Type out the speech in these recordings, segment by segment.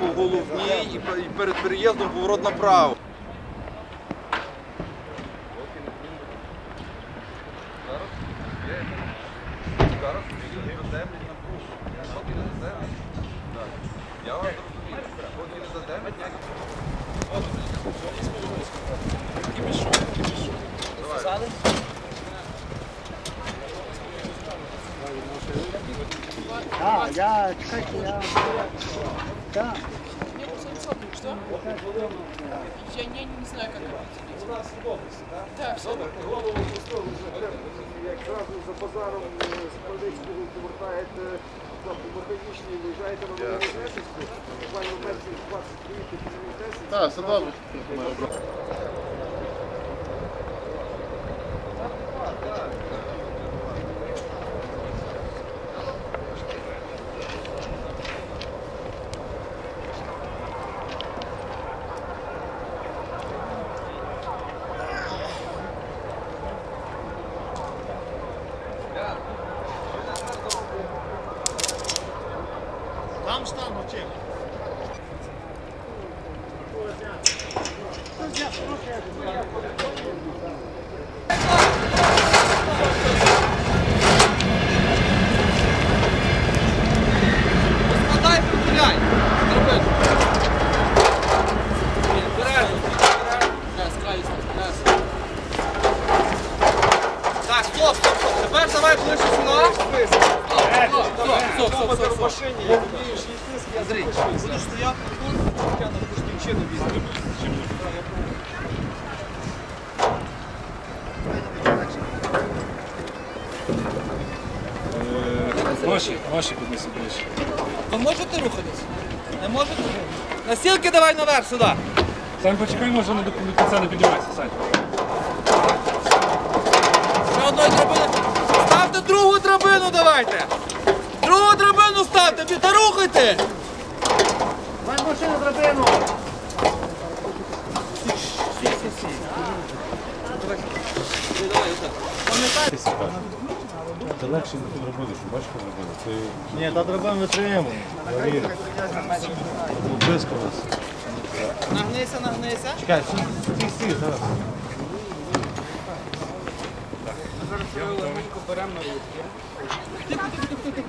по головній і перед переїздом поворот направо. Я вас розумію. Поки не задемить, ніяк. А, я, чекайте, я... Да. Что? Я не, не знаю, как это. У нас в области, да? Да, все. Як зразу за базаром з Хмельницького повертаєте виїжджаєте на Новогроднесівську, буквально метрів 20 приїдете, 10. Так, все добре. Tam stanno, c'è. Thank you. Так, стоп, стоп, стоп. Тепер давай ближче сюди. Стоп, стоп, стоп, стоп, стоп. машині, вмієш я Андрій, будеш стояти тут, я на пуштівчину візьму. Ваші, ваші піднеси ближче. Ви можете рухатись? Не можете? Насілки давай наверх сюди. Сань, почекай, може не до до кінця не піднімайся, Сань. Одної драбини. Ставте другу драбину давайте. Другу драбину ставте, блін, та рухайте. Май машину драбину! Це легше не зробили, що бачиш, що зробили. Це Ні, та драбина витримує. Близько нас. Нагнися, нагнися. Чекай, стій, стій, зараз.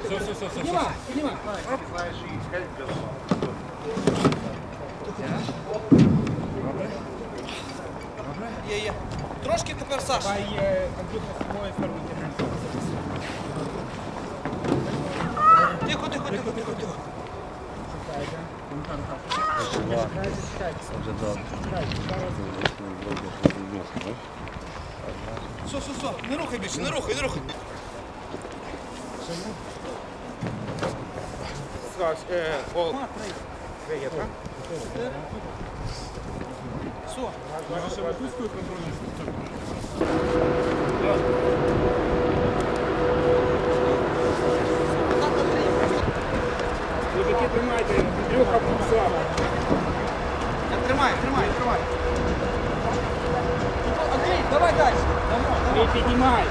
Все, все, все, все. все. Є, є. Трошки тепер Саша. Тихо, тихо, тихо, тихо, тихо. Вже добре. Все, все, все. Не рухай більше, не рухай, не рухай. Все. Мужики, тримайте, Андрюха слабо. Тримай, тримай, тримай. Андрій, давай далі. Не піднімай.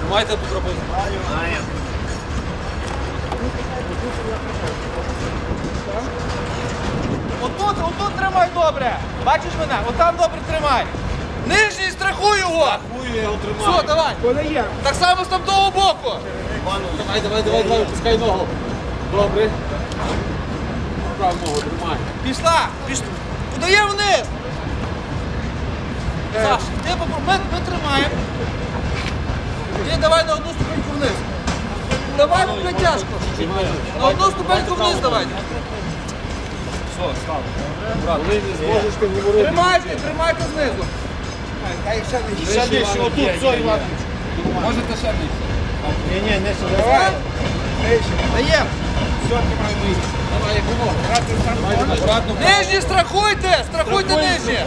Тримайте тут робити. Отут, отут тримай добре. Бачиш мене? Отам добре тримай. Нижній страхуй його. Страхуй, я його тримаю. Все, давай. Подає. Так само з там того боку. Давай, давай, давай, давай, пускай ногу. Добре. Праву ногу тримай. Пішла, пішла. Подає вниз. Саш, ти попро- ми, ми тримаємо. Ти давай на одну ступеньку вниз. Давай, буде тяжко. На одну ступеньку вниз давай. Тримайте, тримайте знизу. Ще нижче, отут, все, Іван. Можете ще нижче. Ні, ні, не сюди. Давай. Даємо. Нижні страхуйте! Страхуйте нижні!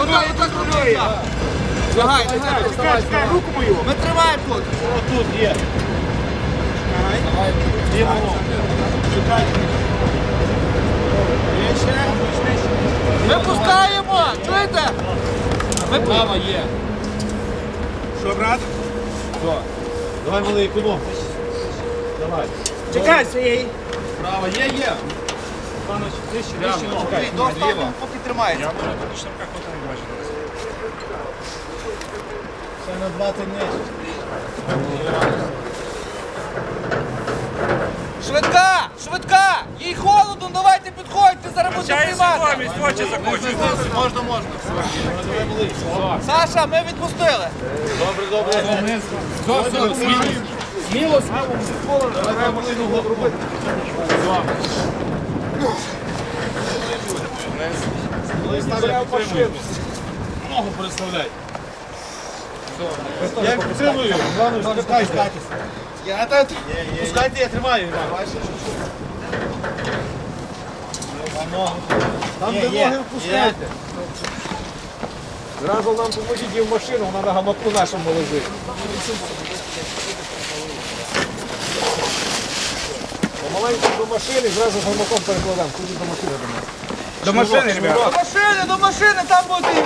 Отак, отак робити. Лягай, лягай, Чекай, чекай, руку мою. Ми тримаємо тут. Отут є. Ми пускаємо! Чуєте? Ми Право є. Що, брат? Давай малий економ. Давай. Чекай, Сергій. Право, є, є. Іванович, ти ще рядом. До останнього, поки тримається. Ще на 20 нижче. Швидка! Швидка! Їй холодно, давайте підходьте, зараз будемо приймати. очі закочують. Можна, можна. Саша, ми відпустили. Добре, добре. Сміло, Ногу переставляй. Я підтримую. Іванович, спускай, скатись. Я так. Пускайте, я тримаю. Там, де ноги впускайте. Зразу нам поможіть її в машину, вона на гамаку нашому лежить. Помаленьку до машини, зразу гамаком перекладемо. Куди до машини до нас? До машини, ребята. До машини, до машини, там буде.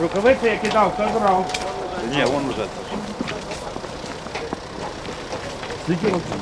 Рукавиці я кидав, хто брав? Ні, вон уже. Скільки років?